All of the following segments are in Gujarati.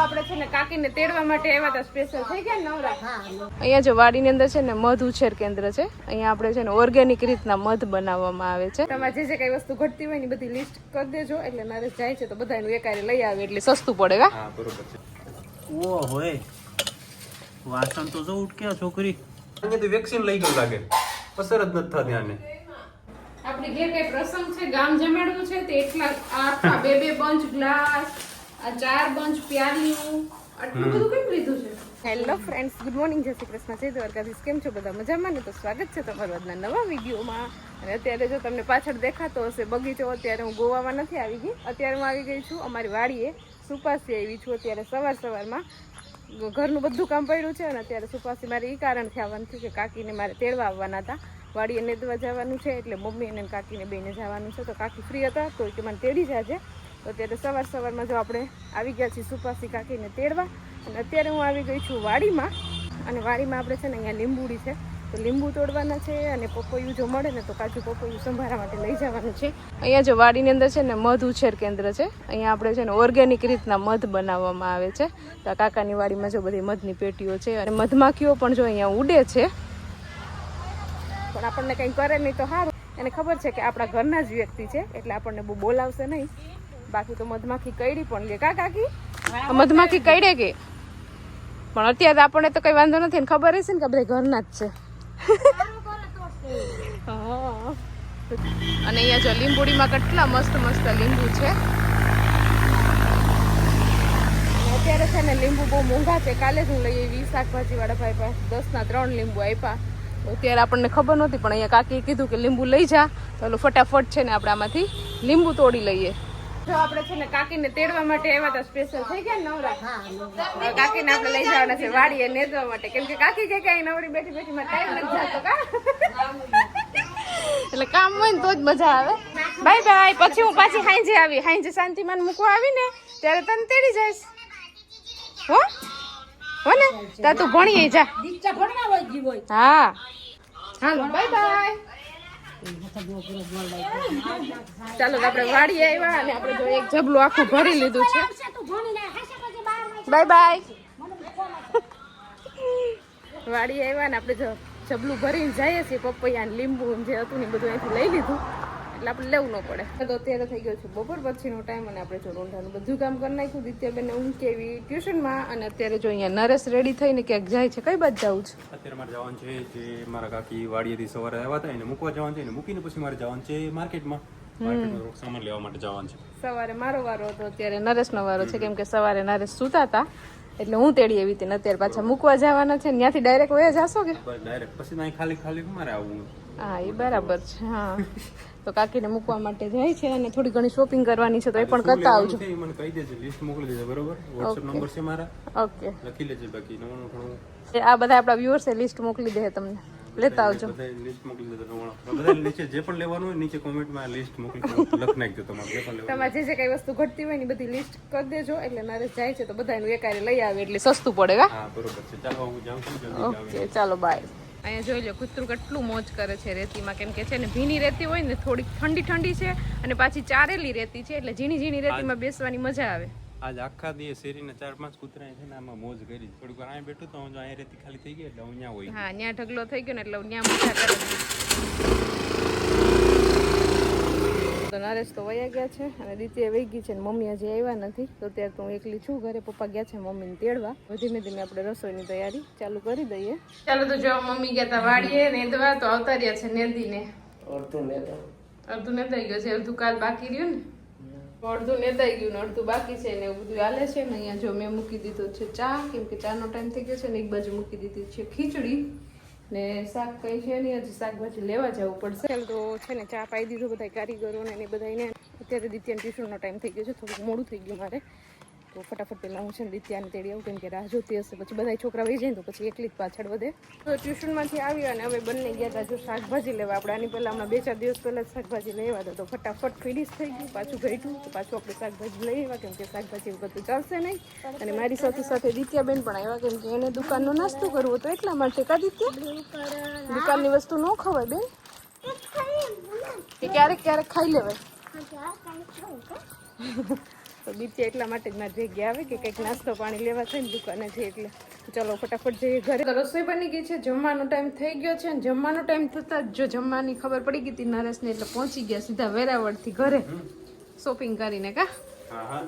આપણે છે ને કાકીને તેડવા માટે આવ્યા હતા સ્પેશિયલ થઈ ગયા ને નવરા અહીંયા જો વાડીની અંદર છે ને મધ ઉછેર કેન્દ્ર છે. અહીંયા આપણે છે ને ઓર્ગેનિક રીતના મધ બનાવવામાં આવે છે. તમારે જે જે કઈ વસ્તુ ઘટતી હોય ને બધી લિસ્ટ કરી દેજો એટલે મારે જાય છે તો બધાનું એકારે લઈ આવે એટલે સસ્તું પડે હા? બરોબર છે. ઓ હોય. વાસણ તો જો ઉટક્યા છોકરી. અહીંયા તો વેક્સિન લઈ ગયું લાગે. અસર જ નથી થતી આને. આપણે ઘેર કઈ પ્રસંગ છે ગામ જમાડવું છે તે એટલા આખા બે બે બંચ ગ્લાસ આ ચાર બંચ પ્યાલીઓ આટલું બધું કેમ લીધું છે? હેલો ફ્રેન્ડ્સ ગુડ મોર્નિંગ જય શ્રી કૃષ્ણ. જય દ્વારકાધીશ. કેમ છો બધા? મજામાં ને? તો સ્વાગત છે તમારું આજના નવા વિડીયોમાં. અને અત્યારે જો તમને પાછળ દેખાતો હશે બગીચો અત્યારે હું ગોવામાં નથી આવી ગઈ. અત્યારે હું આવી ગઈ છું અમારી વાડીએ. સુપાસી આવી છું અત્યારે સવાર સવારમાં. ઘરનું બધું કામ પડ્યું છે અને અત્યારે સુપાસી મારે એ કારણથી આવવાનું થયું કે કાકીને મારે તેડવા આવવાના હતા. વાડીએ નેદવા જવાનું છે એટલે મમ્મી અને કાકીને બેને જવાનું છે. તો કાકી ફ્રી હતા તો કે મને તેડી જાજે. તો અત્યારે સવાર સવારમાં જો આપણે આવી ગયા છીએ સુપાસી કાકીને તેડવા, અને અત્યારે હું આવી ગઈ છું વાડીમાં, અને વાડીમાં આપણે છે ને અહીંયા લીંબુડી છે. તો લીંબુ તોડવાના છે અને પપૈયું જો મળે ને તો કાચું પપૈયું સંભારા માટે લઈ જવાનું છે. અહીંયા જો વાડીની અંદર છે ને મધ ઉછેર કેન્દ્ર છે. અહીંયા આપણે છે ને ઓર્ગેનિક રીતના મધ બનાવવામાં આવે છે. તો કાકાની વાડીમાં જો બધી મધની પેટીઓ છે અને મધમાખીઓ પણ જો અહીંયા ઉડે છે. પણ આપણને કંઈ કરે નહીં તો સારું. એને ખબર છે કે આપણા ઘરના જ વ્યક્તિ છે, એટલે આપણને બહુ બોલાવશે નહીં. બાકી તો મધમાખી કઈડી પણ લે. કા કાકી? મધમાખી કઈડે કે? પણ અત્યારે આપણને તો કઈ વાંધો નથી ને ખબર હશે ને કે બધા ઘરના જ છે. અને અહીંયા જો લીંબુડીમાં કેટલા મસ્ત મસ્ત લીંબુ છે. અત્યારે છે ને લીંબુ બહુ મોંઘા છે. કાલે જ હું લઈ આવી શાકભાજી વાળા ભાઈ પાસે. દસ ના ત્રણ લીંબુ આપ્યા. અત્યારે આપણને ખબર નહોતી પણ અહીંયા કાકીએ કીધું કે લીંબુ લઈ જા. તો ફટાફટ છે ને આપણે આમાંથી લીંબુ તોડી લઈએ. જો આપણે છે ને કાકીને તેડવા માટે આવ્યા હતા સ્પેશિયલ થઈ ગયા ને નવરા? કાકીને આપણે લઈ જવાના છે વાડીએ નેદવા માટે. કેમ કે કાકી કે કઈ નવરી બેઠી બેઠી માં ટાઈમ નથી જતો કા? એટલે કામ હોય ને તો જ મજા આવે. બાય બાય પછી હું પાછી હાંજે આવી. હાંજે શાંતિમાન મૂકવા આવી ને ત્યારે તને તેડી જઈશ. હો? હો ને? તા તું ભણીએ જા. હા. હાલો બાય બાય. ચાલો આપણે વાડી આવ્યા અને આપણે જો એક જબલું આખું ભરી લીધું છે. બાય બાય વાડી આવ્યા ને આપણે જો જબલું ભરીને જઈએ છીએ પપૈયા લીંબુ જે હતું ને બધું અહીંથી લઈ લીધું. એટલે આપણે લેવું ન પડે. તો અત્યારે થઈ ગયો છે બપોર પછીનો ટાઈમ અને આપણે જો રૂંઢાનું બધું કામ કરી નાખ્યું. દિત્યાબેન ઊંઘ કેવી ટ્યુશનમાં અને અત્યારે જો અહીંયા નરેશ રેડી થઈને ક્યાંક જાય છે કઈ બાજુ જવું છે? અત્યારે મારે જવાનું છે જે મારા કાકી વાડીએથી સવારે આવ્યા હતા એને મૂકવા જવાનું છે એને મૂકીને પછી મારે જવાનું છે માર્કેટમાં. સામાન લેવા માટે જવાનું છે. સવારે મારો વારો હતો અત્યારે નરેશનો વારો છે કેમ કે સવારે નરેશ સૂતા હતા. એટલે હું તેડી એવી હતી અત્યારે પાછા મૂકવા જવાના છે. ત્યાંથી ડાયરેક્ટ વયા જાશો કે? ડાયરેક્ટ પછી ખાલી ખાલી મારે આવવું. હા એ બરાબર છે હા. તો કાકીને મૂકવા માટે જાય છે અને થોડી ઘણી શોપિંગ કરવાની છે તો એ પણ કરતા આવજો. મને કહી દેજો લિસ્ટ મોકલી દેજો બરોબર? વોટ્સએપ નંબર છે મારા? ઓકે લખી લેજો બાકી નવાનું ઘણું. એ આ બધા આપણા વ્યુઅર્સે લિસ્ટ મોકલી દે તમને. લેતા આવજો. બધા લિસ્ટ મોકલી દેજો નવાણું. બધા નીચે જે પણ લેવાનું હોય નીચે કોમેન્ટમાં લિસ્ટ મોકલી. લખી નાખજો તમારે જે પણ લેવાનું તમારે જે જે કઈ વસ્તુ ઘટતી હોય ને બધી લિસ્ટ કરી દેજો એટલે મારે જાય છે તો બધાનું એકારે લઈ આવે એટલે સસ્તું પડે હા બરોબર છે. ચાલો હું જાઉં છું જલ્દી ઓકે ચાલો બાય અહીંયા જોઈ લો કૂતરું કેટલું મોજ કરે છે રેતીમાં. કેમ કે છે ને ભીની રેતી હોય ને થોડીક ઠંડી ઠંડી છે અને પાછી ચારેલી રેતી છે એટલે ઝીણી ઝીણી રેતીમાં બેસવાની મજા આવે. આજ આખા દિવસ શેરીના ચાર પાંચ કૂતરા છે ને આમાં મોજ કરી. થોડીક વાર અહીંયા બેઠું તો હું જો અહીંયા રેતી ખાલી થઈ ગઈ એટલે હું ત્યાં હોય હા ત્યાં ઢગલો થઈ ગયો ને એટલે ત્યાં મજા કરે તો નરેશ તો વયા ગયા છે અને દીતીએ વહી ગઈ છે ને મમ્મી હજી આવ્યા નથી. તો ત્યારે તો હું એકલી છું ઘરે. પપ્પા ગયા છે મમ્મીને તેડવા. ધીમે ધીમે આપણે રસોઈની તૈયારી ચાલુ કરી દઈએ. ચાલો તો જો મમ્મી ગયા તા વાડીએ નેદવા તો આવતા રહ્યા છે નેદીને. અડધું અડધું નેતાઈ ગયો છે. અડધું કાલ બાકી રહ્યું ને? અડધું નેતાઈ ગયું ને અડધું બાકી છે ને એવું બધું હાલે છે ને અહીંયા જો મેં મૂકી દીધું છે ચા કેમ કે ચાનો ટાઈમ થઈ ગયો છે ને એક બાજુ મૂકી દીધી છે ખીચડી. ને શાક કઈ છે નહીં, હજી શાકભાજી લેવા જવું પડશે. ચાલ તો છે ને ચા પાઈ દીધું બધા કારીગરોને ને બધાને અત્યારે દિત્યાને ટ્યુશનનો ટાઈમ થઈ ગયો છે, થોડુંક મોડું થઈ ગયું મારે. તો ફટાફટ પહેલાં હું છે ને દિત્યાને તેડી આવું કેમ કે રાહ જોતી હશે. પછી બધા છોકરા વહી જાય તો પછી એકલી જ પાછળ વધે. તો ટ્યુશનમાંથી આવી અને હવે બંને ગયા હતા જો શાકભાજી લેવા. આપણે આની પહેલાં હમણાં બે ચાર દિવસ પહેલાં શાકભાજી લઈ આવ્યા હતા તો ફટાફટ ફિનિશ થઈ ગયું પાછું ઘટ્યું તો પાછું આપણે શાકભાજી લઈ આવ્યા કેમ કે શાકભાજી બધું ચાલશે નહીં. અને મારી સાથે સાથે દિત્યાબેન પણ આવ્યા કેમ કે એને દુકાનનો નાસ્તો કરવો તો એટલા માટે કા દિત્યા? દુકાનની વસ્તુ ન ખવાય બેન? કે ક્યારેક ક્યારેક ખાઈ લેવાય. તો બીચે એટલા માટે જ મારી ભેગી આવે કે કંઈક નાસ્તો પાણી લેવા થાય ને દુકાને છે એટલે ચલો ફટાફટ જઈએ ઘરે. તો રસોઈ બની ગઈ છે જમવાનો ટાઈમ થઈ ગયો છે અને જમવાનો ટાઈમ થતાં જ જો જમવાની ખબર પડી ગઈ હતી નરેશને એટલે પહોંચી ગયા સીધા વેરાવળથી ઘરે. શોપિંગ કરીને કા? હા હા.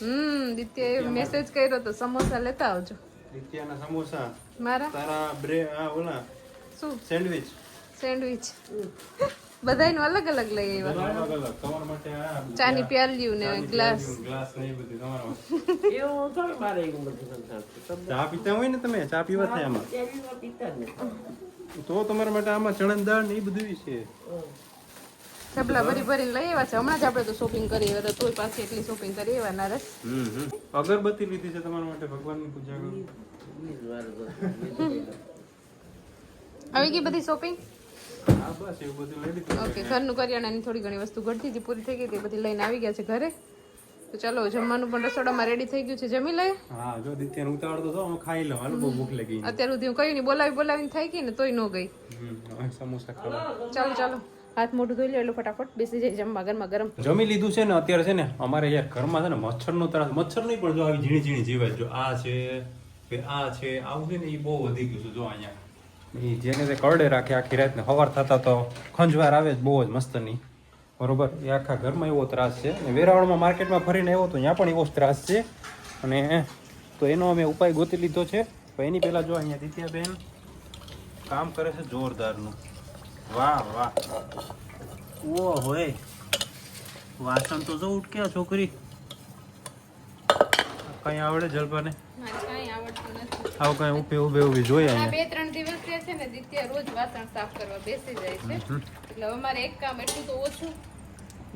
હમ દિત્યાએ મેસેજ કર્યો તો સમોસા લેતા આવજો. દિત્યાના સમોસા. મારા? તારા બ્રે આ ઓલા શું? સેન્ડવિચ સેન્ડવિચ બધાયનું અલગ અલગ લઈ આવ્યા. અલગ અલગ. તમારા માટે ચાની પ્યાલીયું ને ગ્લાસ ગ્લાસ ને બધું તમારા ચા પીતા હોય ને તમે? ચા પીવા થાય આમાં? તો તમારા માટે આમાં ચણન દાળ ને એ બધું છે. થેપલા ભરી ભરીને લઈ આવ્યા છે. હમણાં જ આપણે તો શોપિંગ કરી તો તોય પાછી એટલી શોપિંગ કરી આવ્યા હમ. અગરબત્તી લીધી છે તમારા માટે ભગવાનની પૂજા કરો આવી ગઈ બધી શોપિંગ ઓકે ઘરનું કરિયાણાની થોડી ઘણી વસ્તુ ઘટતી હતી પૂરી થઈ ગઈ હતી બધી લઈને આવી ગયા છે ઘરે. તો ચાલો જમવાનું પણ રસોડામાં રેડી થઈ ગયું છે. જમી લઈએ? હા જો દિત્યાને ઉતાવળ તો હું ખાઈ લઉં હાલો બહુ ભૂખ લાગી. અત્યાર સુધી હું કઈ નહીં બોલાવી બોલાવીને થઈ ગઈ ને તોય ન ગઈ. સમોસા ખાવા. ચાલો ચાલો. હાથ મોઢું ધોઈ લે એટલે ફટાફટ બેસી જાય જમવા ગરમા ગરમ. જમી લીધું છે ને અત્યારે છે ને અમારે યાર ઘરમાં છે ને મચ્છરનો ત્રાસ મચ્છર નહીં પણ જો આવી ઝીણી ઝીણી જીવાય જો આ છે કે આ છે આવું છે ને એ બહુ વધી ગયું છે જો અહીંયા. એ જેને તે કરડે રાખે આખી રાતને સવાર થતા તો ખંજવાર આવે જ બહુ જ મસ્તની. બરોબર? એ આખા ઘરમાં એવો ત્રાસ છે. અને વેરાવળમાં માર્કેટમાં ફરીને આવ્યો તો ત્યાં પણ એવો જ ત્રાસ છે. અને તો એનો અમે ઉપાય ગોતી લીધો છે. તો એની પહેલાં જો અહીંયા દિત્યાબેન કામ કરે છે જોરદારનું. વાહ વાહ. ઓ હોય. વાસણ તો જો ઉટક્યા, છોકરી. કંઈ આવડે જલપાને? આવડતું નથી. આવું કઈ ઉભે ઉભે ઊભી જોઈએ આ બે ત્રણ દિવસ થયા છે ને દિત્ય રોજ વાસણ સાફ કરવા બેસી જાય છે. એટલે હવે મારે એક કામ એટલું તો ઓછું.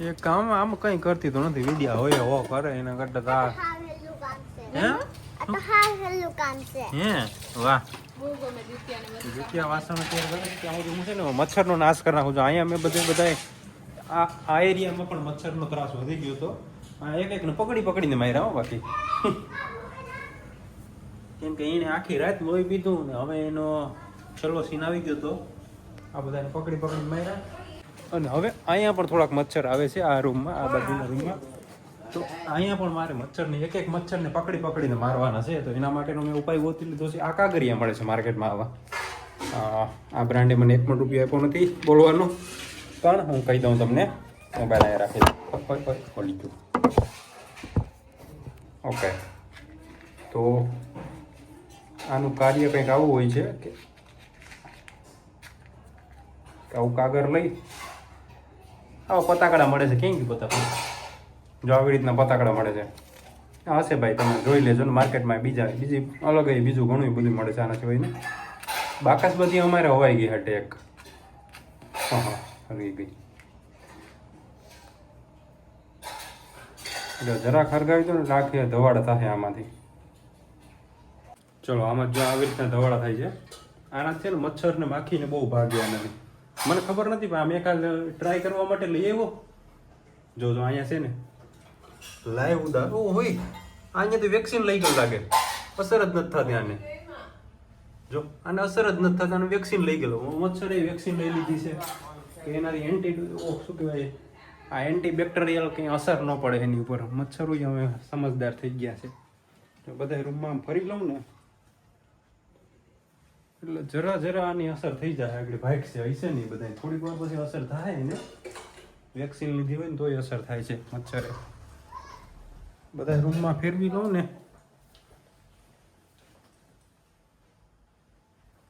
એ કામ આમ કઈ કરતી તો નથી વિદ્યા હોય હો કરે એના કરતા તા બધું છે. ને મચ્છરનો નાશ કરી નાખું છું. અહીંયા મેં બધે બધાય આ આ એરિયામાં પણ મચ્છરનો ત્રાસ વધી ગયો હતો આ એક એકને પકડી પકડીને માર્યા હો બાકી. કેમ કે એને આખી રાત લોહી પીધું ને હવે એનો છેલ્લો સીન આવી ગયો તો આ બધાને પકડી પકડીને માર્યા અને હવે અહીંયા પણ થોડાક મચ્છર આવે છે આ રૂમમાં આ બાજુના રૂમમાં તો અહીંયા પણ મારે મચ્છરને એક એક મચ્છરને પકડી પકડીને મારવાના છે તો એના માટેનો મેં ઉપાય ગોતી લીધો છે આ કાગરિયા મળે છે માર્કેટમાં આવા આ બ્રાન્ડે મને એક પણ રૂપિયો આપ્યો નથી બોલવાનો પણ હું કહી દઉં તમને મોબાઈલ અહીંયા રાખી ખોલી ઓકે તો આનું કાર્ય કંઈક આવું હોય છે કે આવું કાગળ લઈ આવા પતાકડા મળે છે. કેમ પતાકડા? જો આવી રીતના પતાકડા મળે છે. હશે ભાઈ, તમે જોઈ લેજો ને માર્કેટમાં બીજા, બીજી અલગ બીજું ઘણું બધું મળે છે આના સિવાય ને. બાકસ બધી અમારે હવાઈ ગઈ હટે એક. હા હરગી ગઈ. એટલે જરા ખરગાવી દો ને, રાખીએ આખી થશે આમાંથી. ચલો આમાં જો આવી રીતના ધવાડા થાય છે આના છે ને મચ્છર ને માખીને બહુ ભાગે આનાથી. મને ખબર નથી પણ આમ એકાદ ટ્રાય કરવા માટે લઈ આવ્યો. જો જો અહીંયા છે ને. લાઈવ ઉદાર ઓ હોય. અહીંયા તો વેક્સિન લઈ ગયો લાગે. અસર જ નથી થતી આને. જો આને અસર જ નથી થતી આને વેક્સિન લઈ ગયેલો. મચ્છરે વેક્સિન લઈ લીધી છે. કે એનાથી એન્ટી ઓ શું કહેવાય? આ એન્ટી બેક્ટેરિયલ કંઈ અસર ન પડે એની ઉપર. મચ્છરો હવે સમજદાર થઈ ગયા છે. તો બધા રૂમમાં ફરી લઉં ને. એટલે જરા જરા આની અસર થઈ જાય આગળ ભાઈક છે, હશે નહીં બધા થોડીક વાર પછી અસર થાય ને વેક્સિન લીધી હોય ને તોય અસર થાય છે મચ્છરે. બધા રૂમમાં ફેરવી લઉં ને.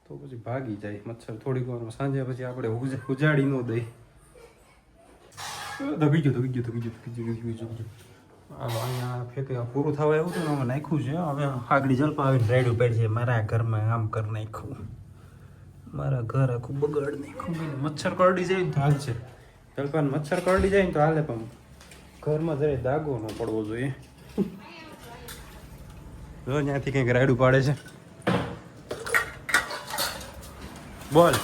તો પછી ભાગી જાય મચ્છર. થોડીક વારમાં સાંજે પછી આપણે ઉજાડી ન દઈ. દબી ગયો દબી ગયો દબી ગયો દબી ગયો. અહીંયા ફેંકે પૂરું થવા એવું હતું ને હવે નાખ્યું છે. હવે આગળ જલપા આવીને રાયડું પેડ મારા ઘરમાં આમ કરી નાખ્યું. મારા ઘર આખું બગાડ નાખ્યું. મચ્છર કરડી જાય ને તો હાલ છે. જલપાને મચ્છર કરડી જાય ને તો હાલે પણ ઘરમાં જરાય દાગો ન પડવો જોઈએ. જો ત્યાંથી કંઈક રાયડું પાડે છે. બોલ.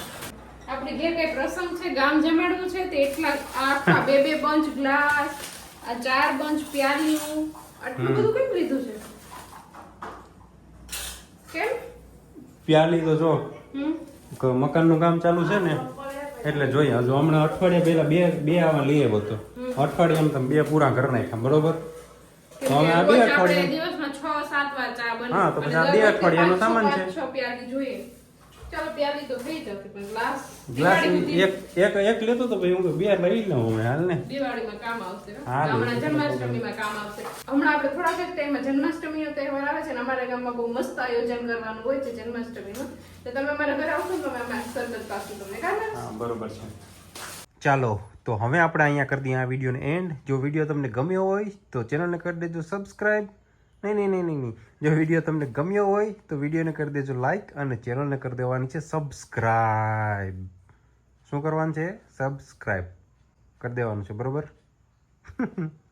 આપણે ઘેર કઈ પ્રસંગ છે ગામ જમાડવું છે તે એટલા આખા બે બે પંચ ગ્લાસ આ ચાર બંચ પ્યાલીયું આટલું બધું કેમ લીધું છે? કેમ? પ્યાલી તો જો મકાનનું કામ ચાલુ છે ને એટલે જોઈએ. હજુ હમણાં અઠવાડિયા પહેલા બે બે આવા લઈ આવ્યો હતો હમ. અઠવાડિયામાં તમે બે પૂરા કરી નાખ્યા બરોબર? તો હવે આ બે અઠવાડિયા હા, તો પછી આ બે અઠવાડિયાનો સામાન છે. ગ્લાસ સુધી- એક એક એક લેતો તો ભાઈ હું બે લઈ લઉં હવે હાલ ને દિવાળીમાં કામ આવશે હમણાં જન્માષ્ટમીમાં કામ આવશે. હમણાં આપણે થોડાક જ ટાઈમમાં જન્માષ્ટમીનો તહેવાર આવે છે ને અમારા ગામમાં બહુ મસ્ત આયોજન કરવાનું હોય છે જન્માષ્ટમીનું. તો તમે અમારા ઘરે આવશો તો અમે સરબત પાછું તમને કાઢી હા બરોબર છે. ચાલો તો હવે આપણે અહીંયા કરી દઈએ આ વિડીયોને એન્ડ જો વીડિયો તમને ગમ્યો હોય તો ચેનલને કરી દેજો સબસ્ક્રાઈબ નહીં નહીં નહીં નહીં જો વીડિયો તમને ગમ્યો હોય, તો વિડીયોને કરી દેજો લાઈક અને ચેનલને કરી દેવાની છે સબસ્ક્રાઈબ શું કરવાનું છે? સબસ્ક્રાઈબ કરી દેવાનું છે, બરોબર?